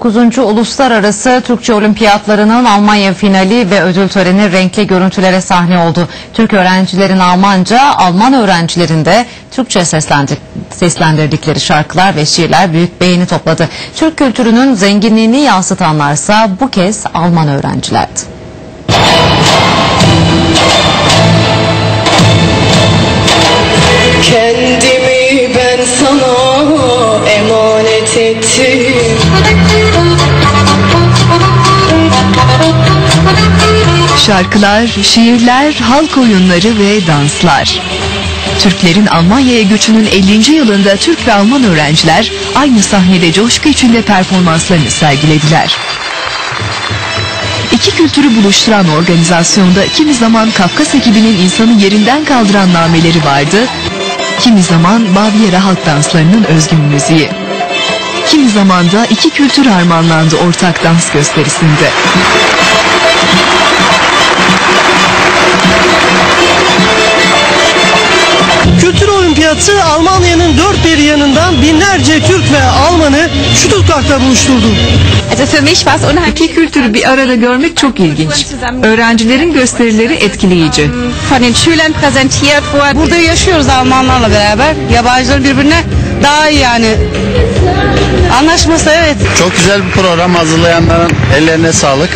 9. Uluslararası Türkçe Olimpiyatlarının Almanya finali ve ödül töreni renkli görüntülere sahne oldu. Türk öğrencilerin Almanca, Alman öğrencilerin de Türkçe seslendirdikleri şarkılar ve şiirler büyük beğeni topladı. Türk kültürünün zenginliğini yansıtanlarsa bu kez Alman öğrencilerdi. Şarkılar, şiirler, halk oyunları ve danslar. Türklerin Almanya'ya göçünün 50. yılında Türk ve Alman öğrenciler aynı sahnede coşku içinde performanslarını sergilediler. İki kültürü buluşturan organizasyonda kimi zaman Kafkas ekibinin insanı yerinden kaldıran nameleri vardı, kimi zaman Baviera halk danslarının özgün müziği. Kimi zaman da iki kültür harmanlandı ortak dans gösterisinde. Olimpiyatı Almanya'nın dört bir yanından binlerce Türk ve Almanı Stuttgart'ta buluşturdu. İki kültürü bir arada görmek çok ilginç. Öğrencilerin gösterileri etkileyici. worden. Burada yaşıyoruz Almanlarla beraber. Yabancılar birbirine daha iyi yani. Anlaşması evet. Çok güzel bir program hazırlayanların ellerine sağlık.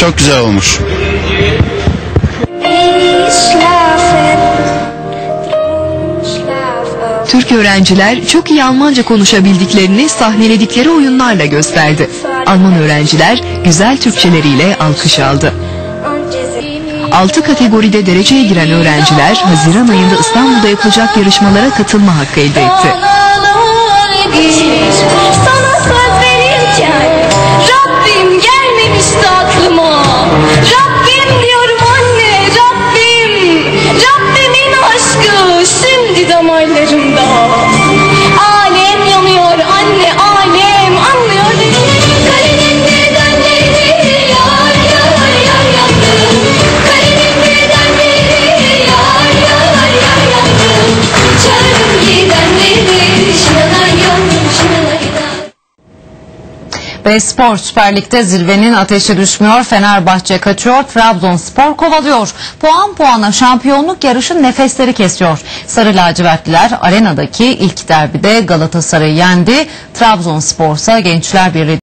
Çok güzel olmuş. Türk öğrenciler çok iyi Almanca konuşabildiklerini sahneledikleri oyunlarla gösterdi. Alman öğrenciler güzel Türkçeleriyle alkış aldı. 6 kategoride dereceye giren öğrenciler Haziran ayında İstanbul'da yapılacak yarışmalara katılma hakkı elde etti. Ve Spor Süper Lig'de zirvenin ateşi düşmüyor. Fenerbahçe kaçıyor. Trabzonspor kovalıyor. Puan puana şampiyonluk yarışı nefesleri kesiyor. Sarı lacivertliler arenadaki ilk derbide Galatasaray'ı yendi. Trabzonspor ise Gençler Birliği